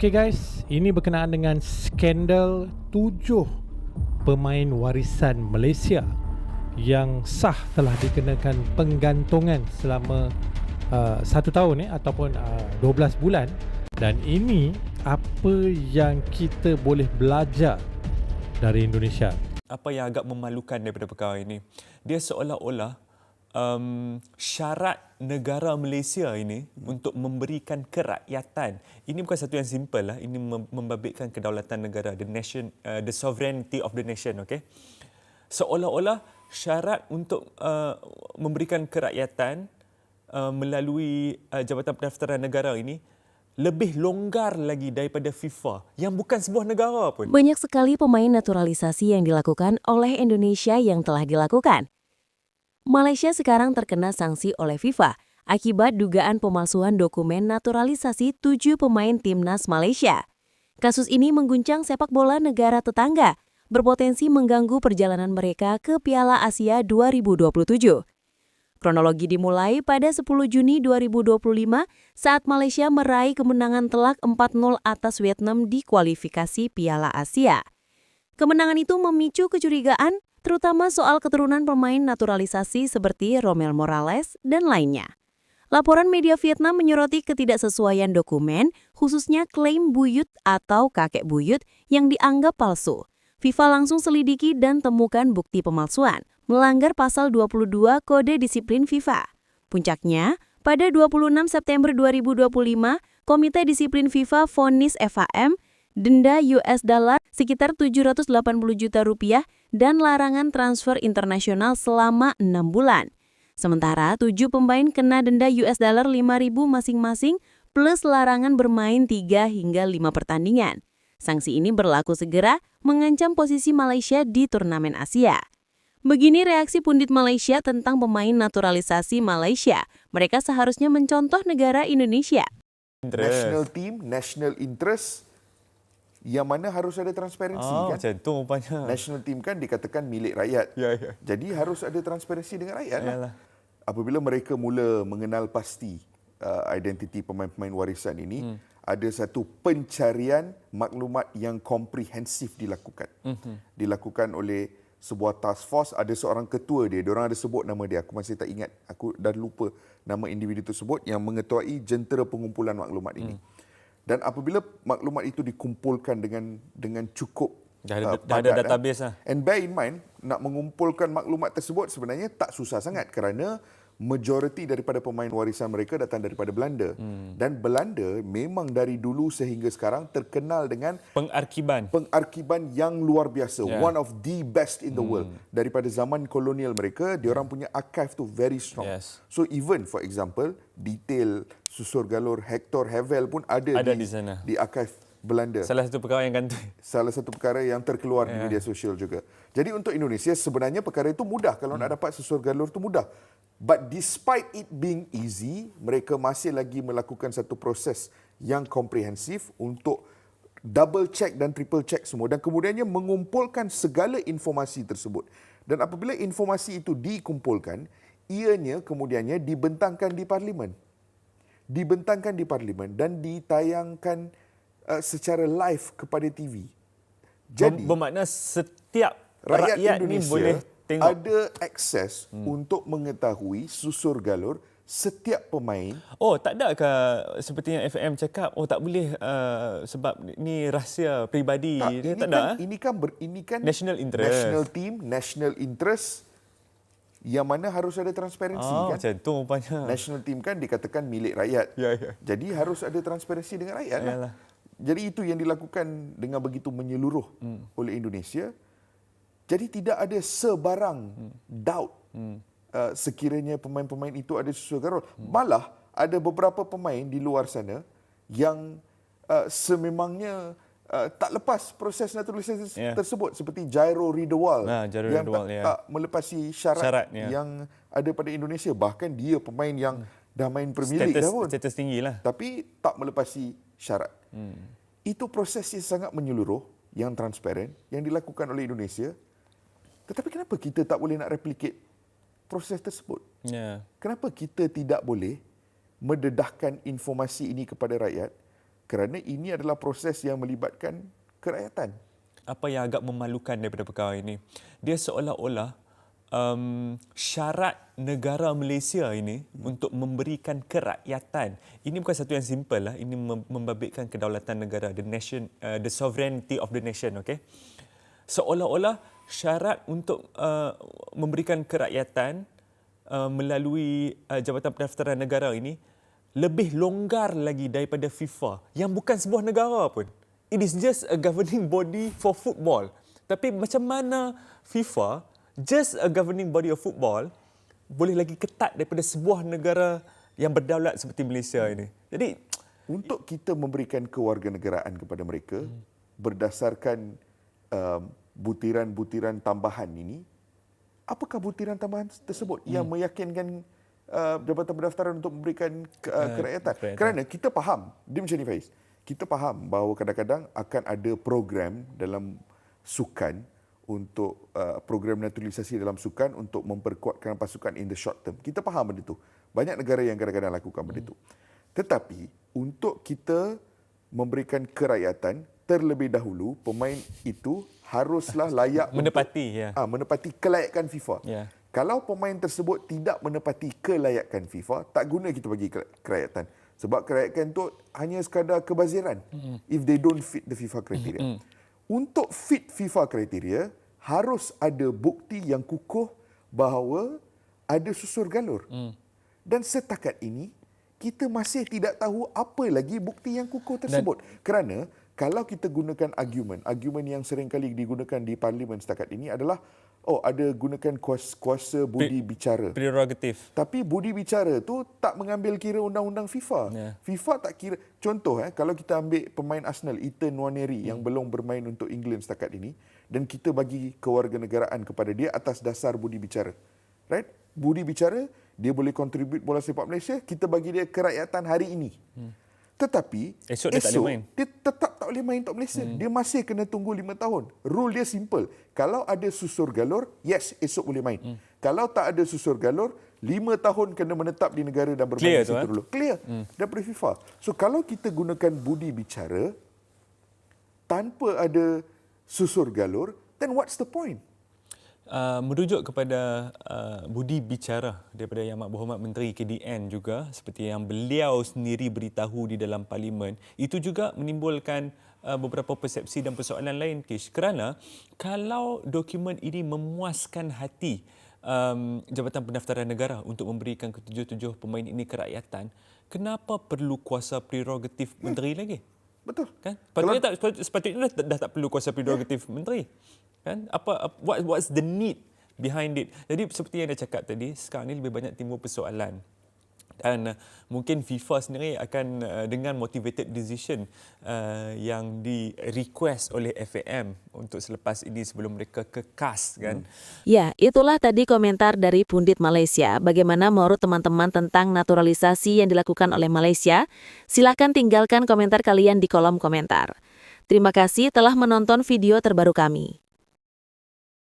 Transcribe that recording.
Okey guys, ini berkenaan dengan skandal tujuh pemain warisan Malaysia yang sah telah dikenakan penggantungan selama uh, satu tahun eh, ataupun uh, 12 bulan. Dan ini apa yang kita boleh belajar dari Indonesia. Apa yang agak memalukan daripada perkara ini, dia seolah-olah um, syarat negara Malaysia ini untuk memberikan kerakyatan. Ini bukan satu yang simple lah. Ini membabitkan kedaulatan negara, the nation, uh, the sovereignty of the nation. Okay? Seolah-olah syarat untuk uh, memberikan kerakyatan uh, melalui uh, Jabatan Pendaftaran Negara ini lebih longgar lagi daripada FIFA yang bukan sebuah negara pun. Banyak sekali pemain naturalisasi yang dilakukan oleh Indonesia yang telah dilakukan. Malaysia sekarang terkena sanksi oleh FIFA akibat dugaan pemalsuan dokumen naturalisasi tujuh pemain timnas Malaysia. Kasus ini mengguncang sepak bola negara tetangga, berpotensi mengganggu perjalanan mereka ke Piala Asia 2027. Kronologi dimulai pada 10 Juni 2025 saat Malaysia meraih kemenangan telak 4-0 atas Vietnam di kualifikasi Piala Asia. Kemenangan itu memicu kecurigaan terutama soal keturunan pemain naturalisasi seperti Romel Morales dan lainnya. Laporan media Vietnam menyoroti ketidaksesuaian dokumen, khususnya klaim buyut atau kakek buyut yang dianggap palsu. FIFA langsung selidiki dan temukan bukti pemalsuan, melanggar pasal 22 Kode Disiplin FIFA. Puncaknya, pada 26 September 2025, Komite Disiplin FIFA vonis FAM denda US dollar sekitar 780 juta rupiah dan larangan transfer internasional selama 6 bulan. Sementara tujuh pemain kena denda US dollar 5.000 masing-masing plus larangan bermain 3 hingga 5 pertandingan. Sanksi ini berlaku segera mengancam posisi Malaysia di turnamen Asia. Begini reaksi pundit Malaysia tentang pemain naturalisasi Malaysia. Mereka seharusnya mencontoh negara Indonesia. National team, national interest, yang mana harus ada transparansi ah, kan? Macam tu rupanya. National team kan dikatakan milik rakyat. Ya, ya. Jadi harus ada transparansi dengan rakyat. Lah. Apabila mereka mula mengenal pasti uh, identiti pemain-pemain warisan ini, hmm. ada satu pencarian maklumat yang komprehensif dilakukan. Hmm. Dilakukan oleh sebuah task force ada seorang ketua dia dia orang ada sebut nama dia aku masih tak ingat aku dah lupa nama individu tersebut yang mengetuai jentera pengumpulan maklumat ini hmm. Dan apabila maklumat itu dikumpulkan dengan dengan cukup dah ada, uh, dah ada eh, database lah and bear in mind nak mengumpulkan maklumat tersebut sebenarnya tak susah sangat kerana majoriti daripada pemain warisan mereka datang daripada Belanda hmm. dan Belanda memang dari dulu sehingga sekarang terkenal dengan pengarkiban pengarkiban yang luar biasa yeah. one of the best in the hmm. world daripada zaman kolonial mereka dia orang punya archive tu very strong yes. so even for example detail susur galur Hector Havel pun ada, ada di, di sana di archive Belanda. Salah satu perkara yang kantoi. Salah satu perkara yang terkeluar yeah. di ya. media sosial juga. Jadi untuk Indonesia sebenarnya perkara itu mudah kalau hmm. nak dapat susur galur itu mudah. But despite it being easy, mereka masih lagi melakukan satu proses yang komprehensif untuk double check dan triple check semua dan kemudiannya mengumpulkan segala informasi tersebut. Dan apabila informasi itu dikumpulkan, ianya kemudiannya dibentangkan di parlimen. Dibentangkan di parlimen dan ditayangkan uh, secara live kepada TV. Jadi bermakna setiap rakyat, rakyat Indonesia ni boleh Tengok. ada akses hmm. untuk mengetahui susur galur setiap pemain. Oh, tak ada ke seperti yang FM cakap, oh tak boleh uh, sebab ini rahsia peribadi. Tak, ini tak kan, ada. Ini kan ber, ini kan national interest. National team, national interest yang mana harus ada transparansi oh, kan. Macam tu rupanya. National team kan dikatakan milik rakyat. Ya, ya. Jadi harus ada transparansi dengan rakyat lah. Jadi itu yang dilakukan dengan begitu menyeluruh hmm. oleh Indonesia. Jadi tidak ada sebarang hmm. doubt hmm. Uh, sekiranya pemain-pemain itu ada sesuatu garol. Hmm. Malah ada beberapa pemain di luar sana yang uh, sememangnya uh, tak lepas proses naturalisasi yeah. tersebut seperti Jairo Ridewal nah, yang Ridewal, tak, yeah. tak melepasi syarat, syarat yeah. yang ada pada Indonesia. Bahkan dia pemain yang dah main Premier League dah pun. Status tinggi lah. Tapi tak melepasi syarat. Hmm. Itu proses yang sangat menyeluruh, yang transparan, yang dilakukan oleh Indonesia tetapi kenapa kita tak boleh nak replicate proses tersebut? Yeah. Kenapa kita tidak boleh mendedahkan informasi ini kepada rakyat kerana ini adalah proses yang melibatkan kerakyatan. apa yang agak memalukan daripada perkara ini dia seolah-olah um, syarat negara Malaysia ini hmm. untuk memberikan kerakyatan ini bukan satu yang simple lah ini mem- membabitkan kedaulatan negara the nation uh, the sovereignty of the nation okay seolah-olah syarat untuk uh, memberikan kerakyatan uh, melalui uh, Jabatan Pendaftaran Negara ini lebih longgar lagi daripada FIFA yang bukan sebuah negara pun. It is just a governing body for football. Tapi macam mana FIFA, just a governing body of football, boleh lagi ketat daripada sebuah negara yang berdaulat seperti Malaysia ini. Jadi, Untuk kita memberikan kewarganegaraan kepada mereka hmm. berdasarkan um, butiran-butiran tambahan ini, apakah butiran tambahan tersebut hmm. yang meyakinkan uh, Jabatan Pendaftaran untuk memberikan uh, kerakyatan? kerakyatan. Kerana kita faham, dia macam ni Faiz, kita faham bahawa kadang-kadang akan ada program dalam sukan untuk uh, program naturalisasi dalam sukan untuk memperkuatkan pasukan in the short term. Kita faham benda itu. Banyak negara yang kadang-kadang lakukan benda itu. Tetapi untuk kita memberikan kerakyatan terlebih dahulu pemain itu haruslah layak menepati ya. untuk, ah, menepati kelayakan FIFA. Ya. Kalau pemain tersebut tidak menepati kelayakan FIFA, tak guna kita bagi ke- kerakyatan. Sebab kerakyatan tu hanya sekadar kebaziran mm-hmm. if they don't fit the FIFA criteria. Mm-hmm. Untuk fit FIFA criteria, harus ada bukti yang kukuh bahawa ada susur galur. Mm. Dan setakat ini, kita masih tidak tahu apa lagi bukti yang kukuh tersebut. Dan, Kerana kalau kita gunakan argument, argument yang sering kali digunakan di parlimen setakat ini adalah oh ada gunakan kuasa, kuasa budi bicara. Prerogatif. Tapi budi bicara tu tak mengambil kira undang-undang FIFA. Ya. FIFA tak kira contoh eh kalau kita ambil pemain Arsenal Ethan Nwaneri hmm. yang belum bermain untuk England setakat ini dan kita bagi kewarganegaraan kepada dia atas dasar budi bicara. Right? Budi bicara dia boleh contribute bola sepak Malaysia, kita bagi dia kerakyatan hari ini. Hmm. Tetapi Esok dia tak boleh main. dia tetap boleh main untuk Malaysia. Hmm. Dia masih kena tunggu lima tahun. Rule dia simple. Kalau ada susur galur, yes, esok boleh main. Hmm. Kalau tak ada susur galur, lima tahun kena menetap di negara dan bermain Clear di situ tu, eh? dulu. Clear. Hmm. Daripada FIFA. So kalau kita gunakan budi bicara, tanpa ada susur galur, then what's the point? Uh, merujuk kepada uh, budi bicara daripada Yang Amat Berhormat Menteri KDN juga seperti yang beliau sendiri beritahu di dalam parlimen itu juga menimbulkan uh, beberapa persepsi dan persoalan lain Kish kerana kalau dokumen ini memuaskan hati um, Jabatan Pendaftaran Negara untuk memberikan ketujuh-tujuh pemain ini kerakyatan kenapa perlu kuasa prerogatif menteri lagi Betul. kan? Sepatutnya tak sepatutnya dah, dah tak perlu kuasa prerogatif yeah. menteri. Kan? Apa what what's the need behind it? Jadi seperti yang dah cakap tadi sekarang ni lebih banyak timbul persoalan dan uh, mungkin FIFA sendiri akan uh, dengan motivated decision uh, yang di request oleh FAM untuk selepas ini sebelum mereka ke CAS kan Ya, itulah tadi komentar dari Pundit Malaysia. Bagaimana menurut teman-teman tentang naturalisasi yang dilakukan oleh Malaysia? Silakan tinggalkan komentar kalian di kolom komentar. Terima kasih telah menonton video terbaru kami.